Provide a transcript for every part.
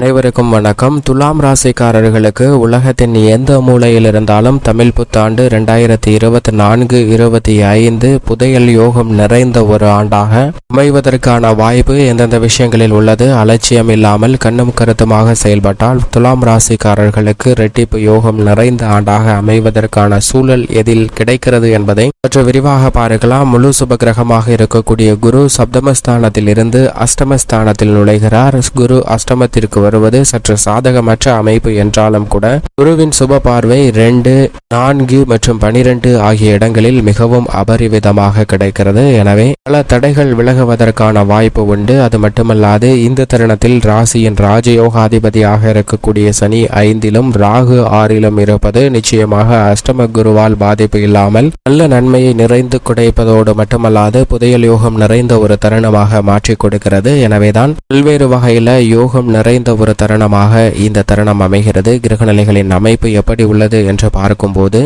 அனைவருக்கும் வணக்கம். துலாம் ராசிக்காரர்களுக்கு உலகத்தின் எந்த மூலையில் இருந்தாலும் தமிழ் புத்தாண்டு இரண்டாயிரத்தி இருபத்தி நான்கு இருபத்தி ஐந்து புதையல் யோகம் நிறைந்த ஒரு ஆண்டாக அமைவதற்கான வாய்ப்பு எந்தெந்த விஷயங்களில் உள்ளது? அலட்சியம் இல்லாமல் கண்ணும் கருத்துமாக செயல்பட்டால் துலாம் ராசிக்காரர்களுக்கு ரெட்டிப்பு யோகம் நிறைந்த ஆண்டாக அமைவதற்கான சூழல் எதில் கிடைக்கிறது என்பதை சற்று விரிவாக பார்க்கலாம். முழு சுபகிரகமாக இருக்கக்கூடிய குரு சப்தமஸ்தானத்தில் இருந்து அஷ்டமஸ்தானத்தில் நுழைகிறார். குரு அஷ்டமத்திற்கு வருவது சற்று சாதகமற்ற அமைப்பு என்றாலும் கூட குருவின் சுப பார்வை ரெண்டு நான்கு மற்றும் பனிரெண்டு ஆகிய இடங்களில் மிகவும் அபரிவிதமாக கிடைக்கிறது. எனவே பல தடைகள் விலகுவதற்கான வாய்ப்பு உண்டு. அது மட்டுமல்லாது இந்த தருணத்தில் ராசியின் ராஜயோகாதிபதியாக இருக்கக்கூடிய சனி ஐந்திலும் ராகு ஆறிலும் இருப்பது நிச்சயமாக அஷ்டம குருவால் பாதிப்பு இல்லாமல் நல்ல நன்மையை நிறைந்து குடைப்பதோடு மட்டுமல்லாது புதையல் யோகம் நிறைந்த ஒரு தருணமாக மாற்றிக் கொடுக்கிறது. எனவேதான் பல்வேறு வகையில யோகம் நிறைந்த ஒரு தருணமாக இந்த தருணம் அமைகிறது. கிரகநிலைகளின் அமைப்பு எப்படி உள்ளது என்று பார்க்கும்போது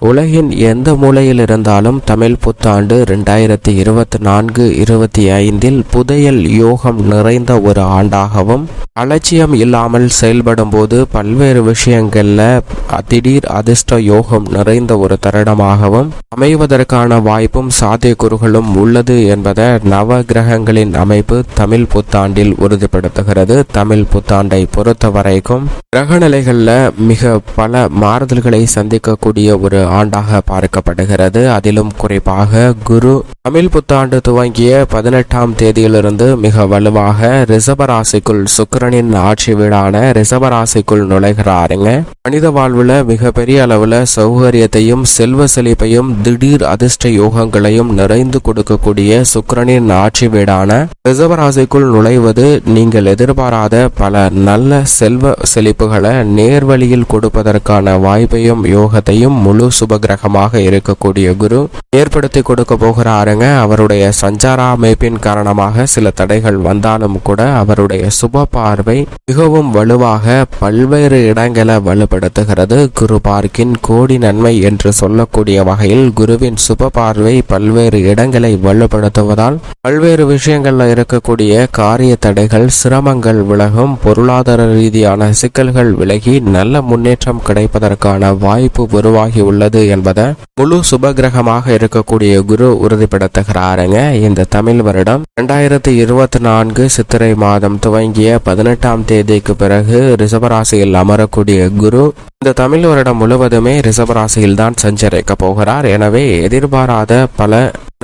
உலகின் எந்த மூலையில் இருந்தாலும் தமிழ் புத்தாண்டு ரெண்டாயிரத்தி இருபத்தி நான்கு இருபத்தி ஐந்தில் புதையல் யோகம் நிறைந்த ஒரு ஆண்டாகவும் அலட்சியம் இல்லாமல் செயல்படும் போது பல்வேறு விஷயங்கள்ல திடீர் அதிர்ஷ்ட யோகம் நிறைந்த ஒரு தருணமாகவும் அமைவதற்கான வாய்ப்பும் சாத்தியக்கூறுகளும் உள்ளது என்பதை நவ கிரகங்களின் அமைப்பு தமிழ் புத்தாண்டில் உறுதிப்படுத்துகிறது. தமிழ் புத்தாண்டை பொறுத்த வரைக்கும் கிரகநிலைகள்ல மிக பல மாறுதல்களை சந்திக்கக்கூடிய ஒரு ஆண்டாக பார்க்கப்படுகிறது. அதிலும் குறிப்பாக குரு தமிழ் புத்தாண்டு துவங்கிய பதினெட்டாம் தேதியிலிருந்து மிக வலுவாக ரிசபராசிக்குள் சுக்கரனின் ஆட்சி வீடான ரிசபராசிக்குள் நுழைகிறாருங்க. மனித வாழ்வுல மிகப்பெரிய அளவுல சௌகரியத்தையும் செல்வ செழிப்பையும் திடீர் அதிர்ஷ்ட யோகங்களையும் நிறைந்து கொடுக்கக்கூடிய சுக்கரனின் ஆட்சி வீடான ரிசபராசிக்குள் நுழைவது நீங்கள் எதிர்பாராத பல நல்ல செல்வ செழிப்புகளை நேர்வழியில் கொடுப்பதற்கான வாய்ப்பையும் யோகத்தையும் முழு சுபகிரகமாக இருக்கக்கூடிய குரு ஏற்படுத்தி கொடுக்க போகிறாருங்க அவருடைய சஞ்சார அமைப்பின் காரணமாக சில தடைகள் வந்தாலும் கூட அவருடைய சுப பார்வை மிகவும் வலுவாக பல்வேறு இடங்களை வலுப்படுத்துகிறது. குரு பார்க்கின் கோடி நன்மை என்று சொல்லக்கூடிய வகையில் குருவின் சுப பார்வை பல்வேறு இடங்களை வலுப்படுத்துவதால் பல்வேறு விஷயங்கள்ல இருக்கக்கூடிய காரிய தடைகள் சிரமங்கள் விலகும் பொருளாதார ரீதியான சிக்கல்கள் விலகி நல்ல முன்னேற்றம் கிடைப்பதற்கான வாய்ப்பு உருவாகி உள்ளது என்பதை முழு சுபகிரகமாக இருக்கக்கூடிய குரு உறுதிப்படுத்துகிறாருங்க. இந்த தமிழ் வருடம் இரண்டாயிரத்தி இருபத்தி நான்கு சித்திரை மாதம் துவங்கிய பதினெட்டாம் தேதிக்கு பிறகு ரிஷபராசியில் அமரக்கூடிய குரு இந்த தமிழ் வருடம் முழுவதுமே ரிஷபராசியில் தான் சஞ்சரிக்க போகிறார். எனவே எதிர்பாராத பல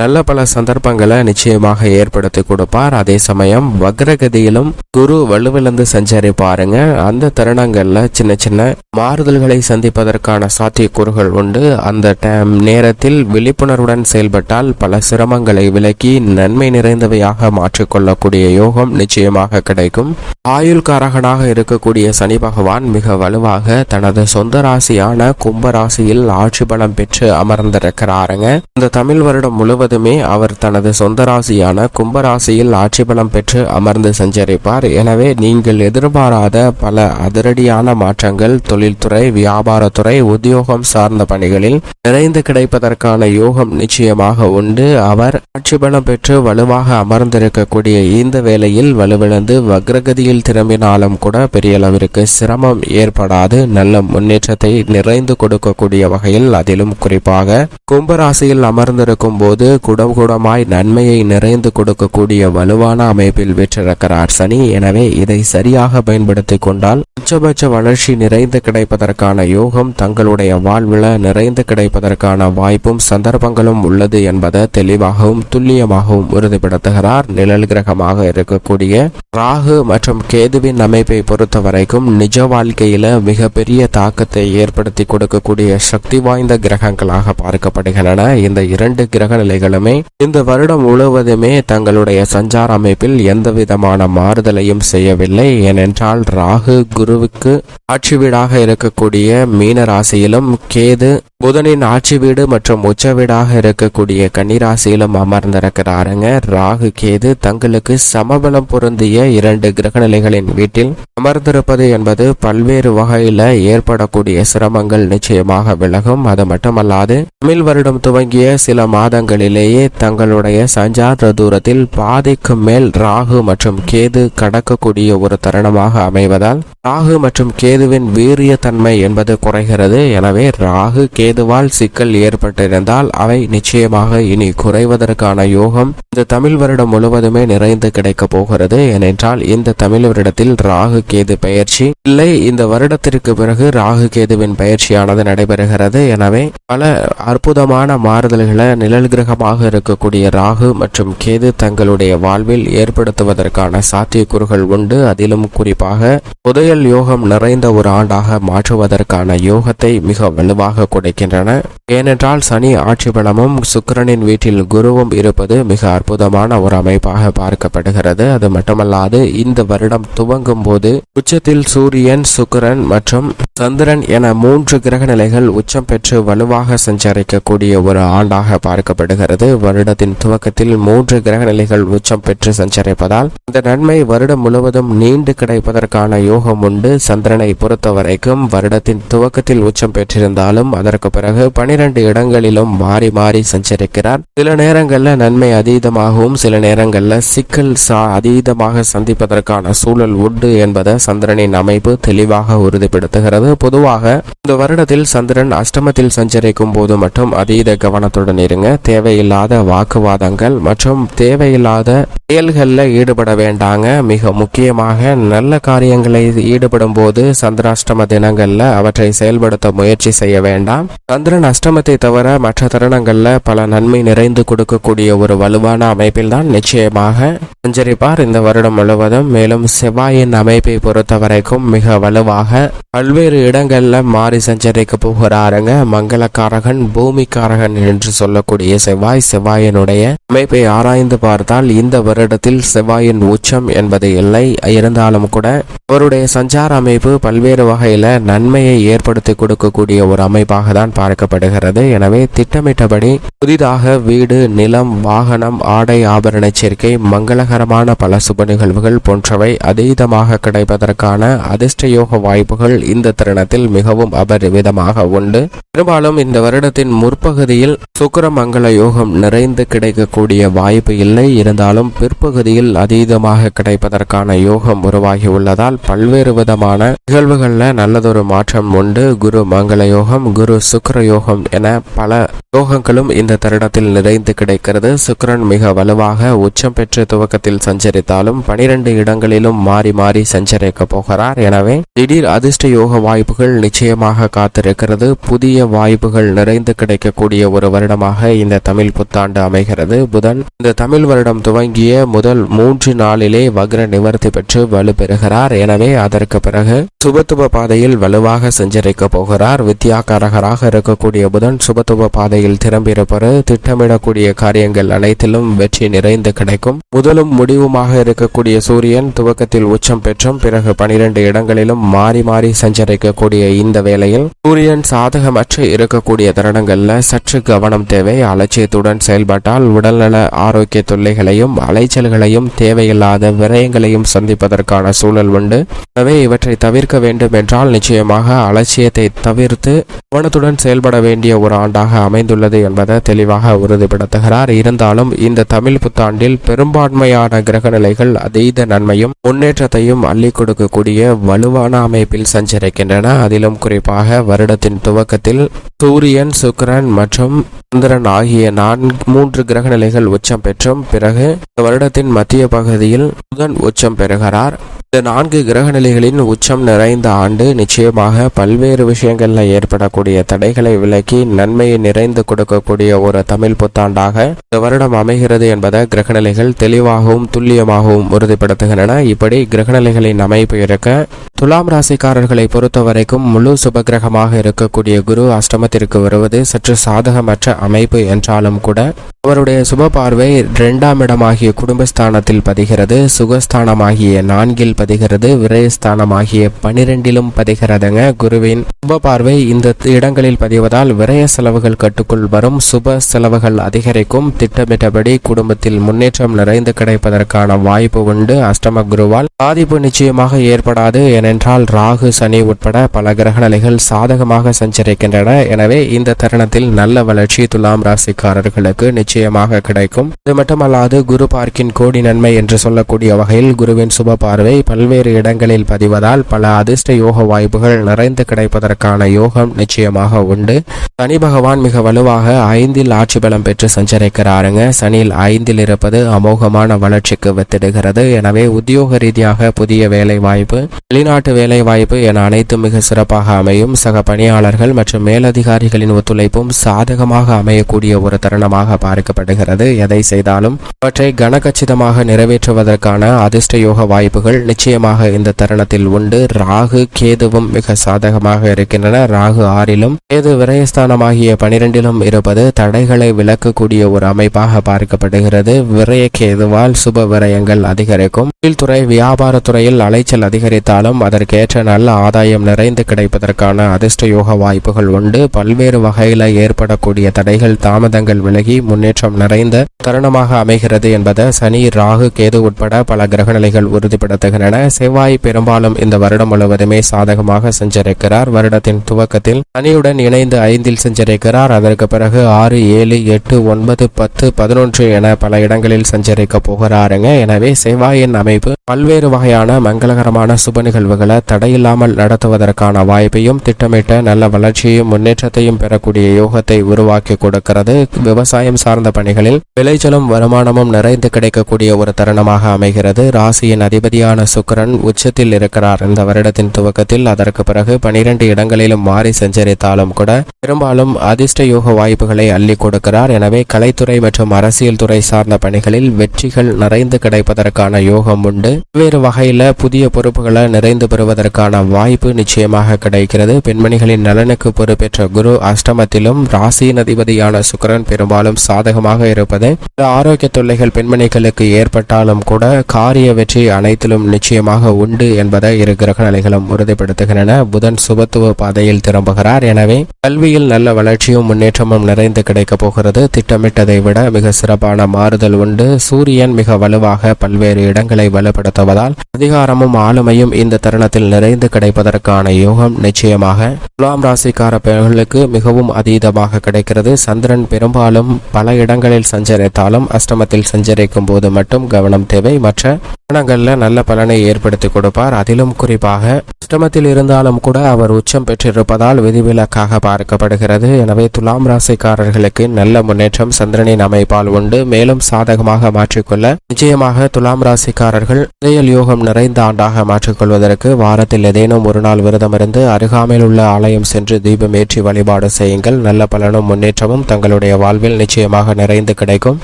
நல்ல பல சந்தர்ப்பங்களை நிச்சயமாக ஏற்படுத்தி கொடுப்பார். அதே சமயம் வக்ரகதியிலும் குரு வலுவிழந்து சஞ்சரிப்பாருங்க அந்த தருணங்கள்ல சின்ன சின்ன மாறுதல்களை சந்திப்பதற்கான சாத்தியக்கூறுகள் உண்டு. அந்த டைம் நேரத்தில் விழிப்புணர்வுடன் செயல்பட்டால் பல சிரமங்களை விலக்கி நன்மை நிறைந்தவையாக மாற்றிக்கொள்ளக்கூடிய யோகம் நிச்சயமாக கிடைக்கும். ஆயுள்காரகனாக இருக்கக்கூடிய சனி பகவான் மிக வலுவாக தனது சொந்த ராசியான கும்ப ராசியில் ஆட்சி பலம் பெற்று அமர்ந்திருக்கிறாருங்க. இந்த தமிழ் வருடம் முழுவதுமே அவர் தனது சொந்த ராசியான கும்ப ராசியில் ஆட்சி பலம் பெற்று அமர்ந்து சஞ்சரிப்பார். எனவே நீங்கள் எதிர்பாராத பல அதிரடியான மாற்றங்கள் தொழில்துறை வியாபாரத்துறை உத்தியோகம் சார்ந்த பணிகளில் நிறைந்து கிடைப்பதற்கான யோகம் நிச்சயமாக உண்டு. அவர் ஆட்சி பலம் பெற்று வலுவாக அமர்ந்திருக்கக்கூடிய இந்த வேளையில் வலுவிழந்து வக்ரகதியில் திரும்பினாலும் கூட பெரிய அளவிற்கு சிரமம் ஏற்படாது. நல்ல முன்னேற்றத்தை நிறைந்து கொடுக்கக்கூடிய வகையில் அதிலும் குறிப்பாக கும்பராசியில் அமர்ந்திருக்கும் போது குடம் குடமாய் நன்மையை நிறைந்து கொடுக்கக்கூடிய வலுவான அமைப்பில் வெற்றிருக்கிறார் சனி. எனவே இதை சரியாக பயன்படுத்திக் கொண்டால் உச்சபட்ச வளர்ச்சி நிறைந்து கிடைப்பதற்கான யோகம் தங்களுடைய வாழ்வில் நிறைந்து கிடைப்பதற்கான வாய்ப்பும் சந்தர்ப்பங்களும் உள்ளது என்பதை தெளிவாகவும் துல்லியமாகவும் உறுதிப்படுத்துகிறார். நிழல் கிரகமாக இருக்கக்கூடிய ராகு மற்றும் கேதுவின் அமைப்பை பொறுத்த வரைக்கும் நிஜ வாழ்க்கையில மிகப்பெரிய தாக்கத்தை ஏற்படுத்தி கொடுக்கக்கூடிய சக்தி வாய்ந்த கிரகங்களாக பார்க்கப்படுகின்றன. இந்த இரண்டு கிரக நிலைகளுமே இந்த வருடம் முழுவதுமே தங்களுடைய சஞ்சார அமைப்பில் எந்த விதமான மாறுதலையும் செய்யவில்லை. ஏனென்றால் ராகு குருவுக்கு ஆட்சி வீடாக இருக்கக்கூடிய மீன ராசியிலும் கேது புதனின் ஆட்சி வீடு மற்றும் உச்ச வீடாக இருக்கக்கூடிய கன்னிராசியிலும் அமர்ந்திருக்கிறாருங்க. ராகு கேது தங்களுக்கு சமபலம் பொருந்திய இரண்டு கிரகநிலைகளின் வீட்டில் அமர்ந்திருப்பது என்பது பல்வேறு வகையில ஏற்படக்கூடிய சிரமங்கள் நிச்சயமாக விலகும். அது மட்டுமல்லாது தமிழ் வருடம் துவங்கிய சில மாதங்களிலேயே தங்களுடைய சஞ்சார தூரத்தில் பாதிக்கு மேல் ராகு மற்றும் கேது கடக்கக்கூடிய ஒரு தருணமாக அமைவதால் ராகு மற்றும் கேதுவின் வீரிய தன்மை என்பது குறைகிறது. எனவே ராகு கேது கேதுவால் சிக்கல் ஏற்பட்டிருந்தால் அவை நிச்சயமாக இனி குறைவதற்கான யோகம் இந்த தமிழ் வருடம் முழுவதுமே நிறைந்து கிடைக்க போகிறது. ஏனென்றால் இந்த தமிழ் வருடத்தில் ராகு கேது பயிற்சி இல்லை. இந்த வருடத்திற்கு பிறகு ராகு கேதுவின் பயிற்சியானது நடைபெறுகிறது. எனவே பல அற்புதமான மாறுதல்களை நிழல் கிரகமாக இருக்கக்கூடிய ராகு மற்றும் கேது தங்களுடைய வாழ்வில் ஏற்படுத்துவதற்கான சாத்தியக்கூறுகள் உண்டு. அதிலும் குறிப்பாக புதையல் யோகம் நிறைந்த ஒரு ஆண்டாக மாற்றுவதற்கான யோகத்தை மிக வலுவாக இருக்கின்றன. ஏனென்றால் சனி ஆட்சி பலமும் சுக்கிரனின் வீட்டில் குருவும் இருப்பது மிக அற்புதமான ஒரு அமைப்பாக பார்க்கப்படுகிறது. அது மட்டுமல்லாது இந்த வருடம் துவங்கும் போது உச்சத்தில் சூரியன் சுக்கிரன் மற்றும் சந்திரன் என மூன்று கிரக நிலைகள் உச்சம் பெற்று வலுவாக சஞ்சரிக்கக்கூடிய ஒரு ஆண்டாக பார்க்கப்படுகிறது. வருடத்தின் துவக்கத்தில் மூன்று கிரக நிலைகள் உச்சம் பெற்று சஞ்சரிப்பதால் இந்த நன்மை வருடம் முழுவதும் நீண்டு கிடைப்பதற்கான யோகம் உண்டு. சந்திரனை பொறுத்தவரைக்கும் வருடத்தின் துவக்கத்தில் உச்சம் பெற்றிருந்தாலும் அதற்கு பிறகு பனிரெண்டு இடங்களிலும் மாறி மாறி சஞ்சரிக்கிறார். சில நேரங்கள்ல நன்மை அதீதமாகவும் சில நேரங்கள்ல சிக்கல் சா அதீதமாக சந்திப்பதற்கான சூழல் உண்டு என்பதை சந்திரனின் அமைப்பு தெளிவாக உறுதிப்படுத்துகிறது. பொதுவாக இந்த வருடத்தில் சந்திரன் அஷ்டமத்தில் சஞ்சரிக்கும் போது மட்டும் அதீத கவனத்துடன் இருங்க. தேவையில்லாத வாக்குவாதங்கள் மற்றும் தேவையில்லாத செயல்களில் ஈடுபட வேண்டாங்க. மிக முக்கியமாக நல்ல காரியங்களை ஈடுபடும் போது சந்திராஷ்டம தினங்கள்ல அவற்றை செயல்படுத்த முயற்சி செய்ய வேண்டாம். சந்திரன் அஷ்டமத்தை தவிர மற்ற தருணங்கள்ல பல நன்மை நிறைந்து கொடுக்கக்கூடிய ஒரு வலுவான அமைப்பில் தான் நிச்சயமாக சஞ்சரிப்பார் இந்த வருடம் முழுவதும். மேலும் செவ்வாயின் அமைப்பை பொறுத்த வரைக்கும் மிக வலுவாக பல்வேறு இடங்கள்ல மாறி சஞ்சரிக்க போகிறாருங்க. மங்களக்காரகன் பூமிக்காரகன் என்று சொல்லக்கூடிய செவ்வாய் செவ்வாயினுடைய அமைப்பை ஆராய்ந்து பார்த்தால் இந்த வருடத்தில் செவ்வாயின் உச்சம் என்பது இல்லை. இருந்தாலும் கூட அவருடைய சஞ்சார அமைப்பு பல்வேறு வகையில நன்மையை ஏற்படுத்தி கொடுக்கக்கூடிய ஒரு அமைப்பாக தான் பார்க்கப்படுகிறது. எனவே திட்டமிட்டபடி புதிதாக வீடு நிலம் வாகனம் ஆடை ஆபரண சேர்க்கை மங்களகரமான பல சுப நிகழ்வுகள் போன்றவை அதீதமாக கிடைப்பதற்கான அதிர்ஷ்ட யோக வாய்ப்புகள் இந்த தருணத்தில் மிகவும் அபரிவிதமாக உண்டு. பெரும்பாலும் இந்த வருடத்தின் முற்பகுதியில் சுக்கிர மங்கள யோகம் நிறைந்து கிடைக்கக்கூடிய வாய்ப்பு இல்லை. இருந்தாலும் பிற்பகுதியில் அதீதமாக கிடைப்பதற்கான யோகம் உருவாகி உள்ளதால் பல்வேறு விதமான நிகழ்வுகளில் நல்லதொரு மாற்றம் உண்டு. குரு மங்கள யோகம் குரு சுக்கர யோகம் என பல யோகங்களும் இந்த தருணத்தில் நிறைந்து கிடைக்கிறது. சுக்கிரன் மிக வலுவாக உச்சம் பெற்று துவக்கத்தில் சஞ்சரித்தாலும் பனிரெண்டு இடங்களிலும் மாறி மாறி சஞ்சரிக்க போகிறார். எனவே திடீர் அதிர்ஷ்ட யோக வாய்ப்புகள் நிச்சயமாக காத்திருக்கிறது. புதிய வாய்ப்புகள் நிறைந்து கிடைக்கக்கூடிய ஒரு வருடமாக இந்த தமிழ் புத்தாண்டு அமைகிறது. புதன் இந்த தமிழ் வருடம் துவங்கிய முதல் மூன்று நாளிலே வக்ர நிவர்த்தி பெற்று வலுப்பெறுகிறார் எனவே அதற்கு பிறகு சுபத்துவ பாதையில் வலுவாக சஞ்சரிக்க போகிறார். வித்யாகாரகராக இருக்கக்கூடிய புதன் சுபத்துவ பாதையில் திரும்பியிருப்பது திட்டமிடக்கூடிய காரியங்கள் அனைத்திலும் வெற்றி நிறைந்து கிடைக்கும். முதலும் முடிவுமாக இருக்கக்கூடிய சூரியன் துவக்கத்தில் உச்சம் பெற்றும் பிறகு பனிரெண்டு இடங்களிலும் மாறி மாறி சஞ்சரிக்கக்கூடிய இந்த வேளையில் சூரியன் சாதகமற்று இருக்கக்கூடிய தருணங்கள்ல சற்று கவனம் தேவை. அலட்சியத்துடன் செயல்பட்டால் உடல்நல ஆரோக்கிய தொல்லைகளையும் அலைச்சல்களையும் தேவையில்லாத விரயங்களையும் சந்திப்பதற்கான சூழல் உண்டு. எனவே இவற்றை தவிர்க்க வேண்டும் என்றால் நிச்சயமாக அலட்சியத்தை தவிர்த்து கவனத்துடன் செயல்பட வேண்டிய ஒரு ஆண்டாக அமைந்துள்ளது என்பதை தெளிவாக உறுதிப்படுத்துகிறார். இருந்தாலும் இந்த தமிழ் புத்தாண்டில் பெரும்பான்மையான கிரகநிலைகள் அதீத நன்மையும் முன்னேற்றத்தையும் அள்ளி கொடுக்கக்கூடிய வலுவான அமைப்பில் சஞ்சரிக்கின்றன. அதிலும் குறிப்பாக வருடத்தின் துவக்கத்தில் சூரியன் சுக்கிரன் மற்றும் சந்திரன் ஆகிய நான்கு மூன்று கிரகநிலைகள் உச்சம் பெற்றும் பிறகு வருடத்தின் மத்திய பகுதியில் புதன் உச்சம் பெறுகிறார். இந்த நான்கு கிரகநிலைகளின் உச்சம் நிறைந்த ஆண்டு நிச்சயமாக பல்வேறு விஷயங்களில் ஏற்படக்கூடிய தடைகளை விலக்கி நன்மையை நிறைந்து கொடுக்கக்கூடிய ஒரு தமிழ் புத்தாண்டாக இந்த வருடம் அமைகிறது என்பதை கிரகநிலைகள் தெளிவாகவும் துல்லியமாகவும் உறுதிப்படுத்துகின்றன. இப்படி கிரகநிலைகளின் அமைப்பு இருக்க துலாம் ராசிக்காரர்களை பொறுத்தவரைக்கும் முழு சுபகிரகமாக இருக்கக்கூடிய குரு அஷ்டமத்திற்கு வருவது சற்று சாதகமற்ற அமைப்பு என்றாலும் கூட அவருடைய சுப பார்வை இரண்டாம் இடமாகிய குடும்பஸ்தானத்தில் பதிகிறது. சுகஸ்தானமாகிய நான்கில் பதிகிறது. விரயஸ்தானமாகிய பனிரெண்டிலும் பதிகிறதுங்க. குருவின் சுப பார்வை இந்த இடங்களில் பதிவதால் விரய செலவுகள் கட்டுக்குள் வரும். சுப செலவுகள் அதிகரிக்கும். திட்டமிட்டபடி குடும்பத்தில் முன்னேற்றம் நிறைந்து கிடைப்பதற்கான வாய்ப்பு உண்டு. அஷ்டம குருவால் பாதிப்பு நிச்சயமாக ஏற்படாது. ஏனென்றால் ராகு சனி உட்பட பல கிரகநிலைகள் சாதகமாக சஞ்சரிக்கின்றன. எனவே இந்த தருணத்தில் நல்ல வளர்ச்சி துலாம் ராசிக்காரர்களுக்கு நிச்சயமாக கிடைக்கும். இது மட்டுமல்லாது குரு பார்க்கின் கோடி நன்மை என்று சொல்லக்கூடிய வகையில் குருவின் சுப பார்வை பல்வேறு இடங்களில் பதிவதால் பல அதிர்ஷ்ட யோக வாய்ப்புகள் நிறைந்து கிடைப்பதற்கான யோகம் நிச்சயமாக உண்டு. சனி பகவான் மிக வலுவாக ஐந்தில் ஆட்சி பலம் பெற்று சஞ்சரிக்கிறாருங்க. சனியில் ஐந்தில் இருப்பது அமோகமான வளர்ச்சிக்கு வித்திடுகிறது. எனவே உத்தியோக ரீதியாக புதிய வேலை வாய்ப்பு வெளிநாட்டு வேலை வாய்ப்பு என அனைத்தும் மிக சிறப்பாக அமையும். சக பணியாளர்கள் மற்றும் மேலதிகாரிகளின் ஒத்துழைப்பும் சாதகமாக அமையக்கூடிய ஒரு தருணமாக பார்க்கப்படுகிறது. எதை செய்தாலும் அவற்றை கனகச்சிதமாக நிறைவேற்றுவதற்கான அதிர்ஷ்ட யோக வாய்ப்புகள் நிச்சயமாக இந்த தருணத்தில் உண்டு. ராகு கேதுவும் மிக சாதகமாக இருக்கின்றன. ராகு ஆறிலும் கேது விரயஸ்தானமாகிய பனிரெண்டிலும் இருப்பது தடைகளை விளக்கக்கூடிய ஒரு அமைப்பாக பார்க்கப்படுகிறது. விரய கேதுவால் சுப விரயங்கள் அதிகரிக்கும். தொழில்துறை வியாபாரத்துறையில் அலைச்சல் அதிகரித்தாலும் அதற்கேற்ற நல்ல ஆதாயம் நிறைந்து கிடைப்பதற்கான அதிர்ஷ்ட யோக வாய்ப்புகள் உண்டு. பல்வேறு வகையில் ஏற்படக்கூடிய தடைகள் தாமதங்கள் விலகி முன்னேற்றம் நிறைந்த தருணமாக அமைகிறது என்பதை சனி ராகு கேது உட்பட பல கிரகநிலைகள் உறுதிப்படுத்துகின்றன. செவ்வாய் பெரும்பாலும் இந்த வருடம் முழுவதுமே சாதகமாக சென்றிருக்கிறார் வருடத்தின் துவக்கத்தில் சனியுடன் இணைந்து ஐந்தில் சென்றிருக்கிறார் அதற்கு பிறகு ஆறு ஏழு எட்டு ஒன்பது பத்து பதினொன்று என பல இடங்களில் சஞ்சரிக்க போகிறாருங்க. எனவே செவ்வாயின் அமைப்பு பல்வேறு வகையான மங்களகரமான சுப நிகழ்வுகளை தடையில்லாமல் நடத்துவதற்கான வாய்ப்பையும் திட்டமிட்ட நல்ல வளர்ச்சியையும் முன்னேற்றத்தையும் பெறக்கூடிய யோகத்தை உருவாக்கி கொடுக்கிறது. விவசாயம் சார்ந்த பணிகளில் விளைச்சலும் வருமானமும் நிறைந்து கிடைக்கக்கூடிய ஒரு தருணமாக அமைகிறது. ராசியின் அதிபதியான சுக்கிரன் உச்சத்தில் இருக்கிறார். இந்த வருடத்தின் துவக்கத்தில் அதற்கு பிறகு பனிரெண்டு இடங்களிலும் மாறி சஞ்சரித்தாலும் கூட பெரும்பாலும் அதிர்ஷ்ட யோக வாய்ப்புகளை அள்ளி கொடுக்கிறார். எனவே கலைத்துறை மற்றும் அரசியல் துறை சார்ந்த பணிகளில் வெற்றிகள் நிறைந்து கிடைப்பதற்கான யோகம் உண்டு. வேறு வகையில புதிய பொறுப்புகளை நிறைந்து பெறுவதற்கான வாய்ப்பு நிச்சயமாக கிடைக்கிறது. பெண்மணிகளின் நலனுக்கு பொறுப்பேற்ற குரு அஷ்டமத்திலும் ராசியின் அதிபதியான சுக்கரன் பெரும்பாலும் சாதகமாக இருப்பது ஆரோக்கிய தொல்லைகள் பெண்மணிகளுக்கு ஏற்பட்டாலும் கூட காரிய வெற்றி அனைத்திலும் நிச்சயமாக உண்டு என்பதை இரு கிரக நிலைகளும் உறுதிப்படுத்துகின்றன. புதன் சுபத்துவ பாதையில் திரும்புகிறார். எனவே கல்வியில் நல்ல வளர்ச்சியும் முன்னேற்றமும் நிறைந்து கிடைக்கப் போகிறது. திட்டமிட்டதை விட மிக சிறப்பான மாறுதல் உண்டு. சூரியன் மிக வலுவாக பல்வேறு இடங்களை வலுப்படுத்துவதால் அதிகாரமும் ஆளுமையும் இந்த தருணத்தில் நிறைந்து கிடைப்பதற்கான யோகம் நிச்சயமாக துலாம் ராசிக்கார பெண்களுக்கு மிகவும் அதீதமாக கிடைக்கிறது. சந்திரன் பெரும்பாலும் பல இடங்களில் தாளம் அஷ்டமத்தில் சஞ்சரிக்கும் போது மட்டும் கவனம் தேவை. மற்ற கணங்களில் நல்ல பலனை ஏற்படுத்தி கொடுப்பார். அதிலும் குறிப்பாக அஷ்டமத்தில் இருந்தாலும் கூட அவர் உச்சம் பெற்றிருப்பதால் விதிவிலக்காக பார்க்கப்படுகிறது. எனவே துலாம் ராசிக்காரர்களுக்கு நல்ல முன்னேற்றம் சந்திரனின் அமைப்பால் உண்டு. மேலும் சாதகமாக மாற்றிக்கொள்ள நிச்சயமாக துலாம் ராசிக்காரர்கள் புதையல் யோகம் நிறைந்த ஆண்டாக மாற்றிக்கொள்வதற்கு வாரத்தில் ஏதேனும் ஒரு நாள் விரதமிருந்து அருகாமையில் உள்ள ஆலயம் சென்று தீபம் ஏற்றி வழிபாடு செய்யுங்கள். நல்ல பலனும் முன்னேற்றமும் தங்களுடைய வாழ்வில் நிச்சயமாக நிறைந்து கிடைக்கும்.